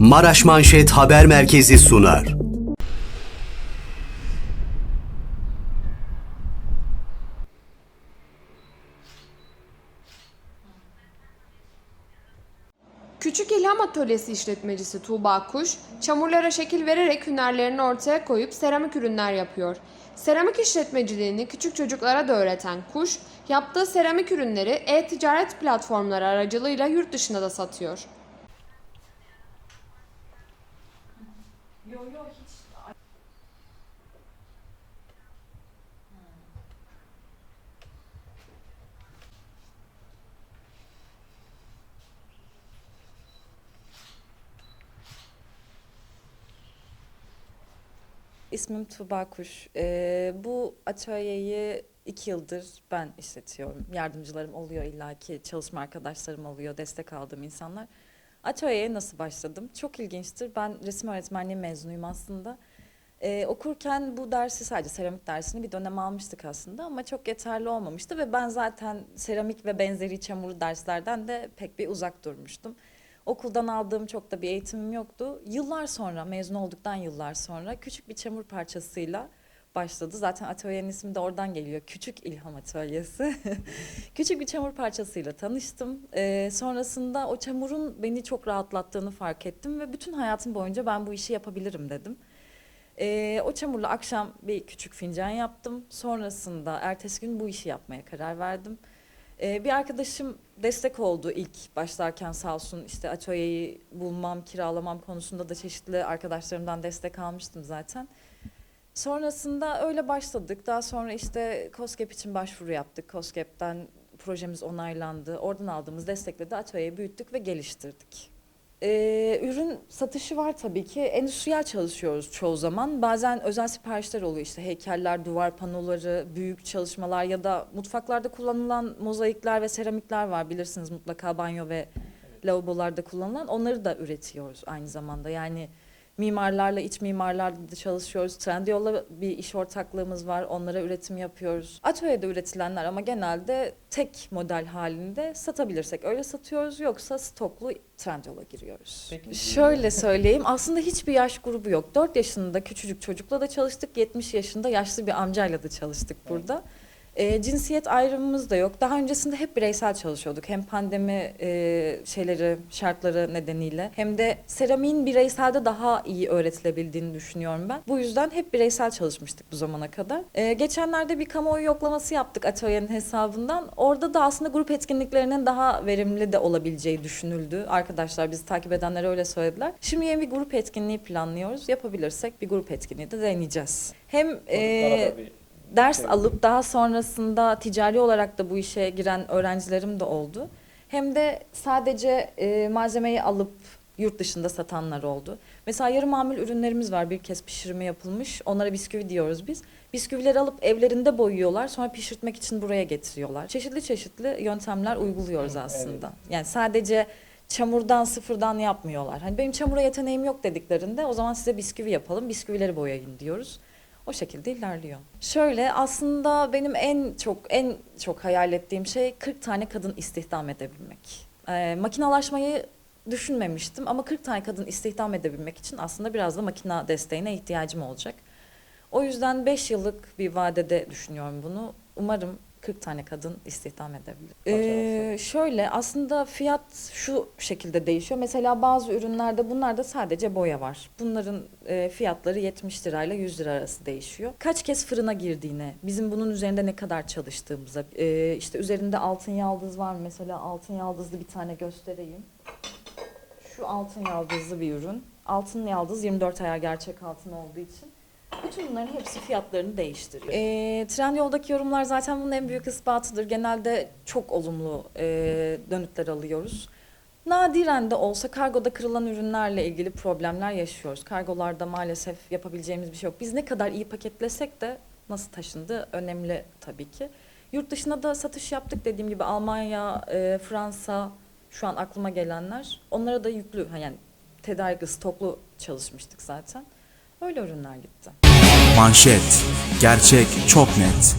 Maraş Manşet Haber Merkezi sunar. Küçük İlham Atölyesi işletmecisi Tuğba Kuş, çamurlara şekil vererek hünerlerini ortaya koyup seramik ürünler yapıyor. Seramik işletmeciliğini küçük çocuklara da öğreten Kuş, yaptığı seramik ürünleri e-ticaret platformları aracılığıyla yurt dışında da satıyor. İsmim Tuğba Kuş. Ee, bu atölyeyi iki yıldır ben işletiyorum. Yardımcılarım oluyor illaki, çalışma arkadaşlarım oluyor, destek aldığım insanlar. Atölyeye nasıl başladım? Çok ilginçtir. Ben resim öğretmenliği mezunuyum aslında. Ee, okurken bu dersi sadece seramik dersini bir dönem almıştık aslında ama çok yeterli olmamıştı ve ben zaten seramik ve benzeri çamurlu derslerden de pek bir uzak durmuştum. Okuldan aldığım çok da bir eğitimim yoktu. Yıllar sonra, mezun olduktan yıllar sonra küçük bir çamur parçasıyla başladı. Zaten atölyenin ismi de oradan geliyor. Küçük İlham Atölyesi. küçük bir çamur parçasıyla tanıştım. Ee, sonrasında o çamurun beni çok rahatlattığını fark ettim ve bütün hayatım boyunca ben bu işi yapabilirim dedim. Ee, o çamurla akşam bir küçük fincan yaptım. Sonrasında ertesi gün bu işi yapmaya karar verdim. Ee, bir arkadaşım destek oldu ilk başlarken sağ olsun işte atölyeyi bulmam, kiralamam konusunda da çeşitli arkadaşlarımdan destek almıştım zaten. Sonrasında öyle başladık. Daha sonra işte COSGAP için başvuru yaptık. COSGAP'ten projemiz onaylandı. Oradan aldığımız destekle de atölyeyi büyüttük ve geliştirdik. Ee, ürün satışı var tabii ki. Endüstriyel çalışıyoruz çoğu zaman. Bazen özel siparişler oluyor işte heykeller, duvar panoları, büyük çalışmalar ya da mutfaklarda kullanılan mozaikler ve seramikler var bilirsiniz mutlaka banyo ve lavabolarda kullanılan. Onları da üretiyoruz aynı zamanda. Yani mimarlarla, iç mimarlarla da çalışıyoruz. Trendyol'la bir iş ortaklığımız var. Onlara üretim yapıyoruz. Atölyede üretilenler ama genelde tek model halinde satabilirsek öyle satıyoruz. Yoksa stoklu Trendyol'a giriyoruz. Şöyle söyleyeyim aslında hiçbir yaş grubu yok. 4 yaşında küçücük çocukla da çalıştık. 70 yaşında yaşlı bir amcayla da çalıştık burada. E, cinsiyet ayrımımız da yok. Daha öncesinde hep bireysel çalışıyorduk. Hem pandemi e, şeyleri, şartları nedeniyle hem de seramiğin bireyselde daha iyi öğretilebildiğini düşünüyorum ben. Bu yüzden hep bireysel çalışmıştık bu zamana kadar. E, geçenlerde bir kamuoyu yoklaması yaptık atölyenin hesabından. Orada da aslında grup etkinliklerinin daha verimli de olabileceği düşünüldü. Arkadaşlar bizi takip edenler öyle söylediler. Şimdi yeni bir grup etkinliği planlıyoruz. Yapabilirsek bir grup etkinliği de deneyeceğiz. Hem e, ders alıp daha sonrasında ticari olarak da bu işe giren öğrencilerim de oldu. Hem de sadece e, malzemeyi alıp yurt dışında satanlar oldu. Mesela yarı mamul ürünlerimiz var bir kez pişirme yapılmış. Onlara bisküvi diyoruz biz. Bisküvileri alıp evlerinde boyuyorlar sonra pişirtmek için buraya getiriyorlar. Çeşitli çeşitli yöntemler uyguluyoruz aslında. Yani sadece çamurdan sıfırdan yapmıyorlar. Hani benim çamura yeteneğim yok dediklerinde o zaman size bisküvi yapalım, bisküvileri boyayın diyoruz. O şekilde ilerliyor. Şöyle aslında benim en çok en çok hayal ettiğim şey 40 tane kadın istihdam edebilmek. Ee, makinalaşmayı düşünmemiştim ama 40 tane kadın istihdam edebilmek için aslında biraz da makina desteğine ihtiyacım olacak. O yüzden 5 yıllık bir vadede düşünüyorum bunu. Umarım 40 tane kadın istihdam edebilir. Ee, şöyle aslında fiyat şu şekilde değişiyor. Mesela bazı ürünlerde bunlarda sadece boya var. Bunların e, fiyatları 70 lirayla 100 lira arası değişiyor. Kaç kez fırına girdiğine, bizim bunun üzerinde ne kadar çalıştığımıza, e, işte üzerinde altın yaldız var mı? Mesela altın yaldızlı bir tane göstereyim. Şu altın yaldızlı bir ürün. Altın yaldız 24 ayar gerçek altın olduğu için. Bütün bunların hepsi fiyatlarını değiştiriyor. E, Trendyol'daki yorumlar zaten bunun en büyük ispatıdır. Genelde çok olumlu e, dönütler alıyoruz. Nadiren de olsa kargoda kırılan ürünlerle ilgili problemler yaşıyoruz. Kargolarda maalesef yapabileceğimiz bir şey yok. Biz ne kadar iyi paketlesek de nasıl taşındı önemli tabii ki. Yurt dışına da satış yaptık dediğim gibi Almanya, e, Fransa şu an aklıma gelenler. Onlara da yüklü yani tedarik stoklu çalışmıştık zaten. Öyle ürünler gitti. Manşet. Gerçek çok net.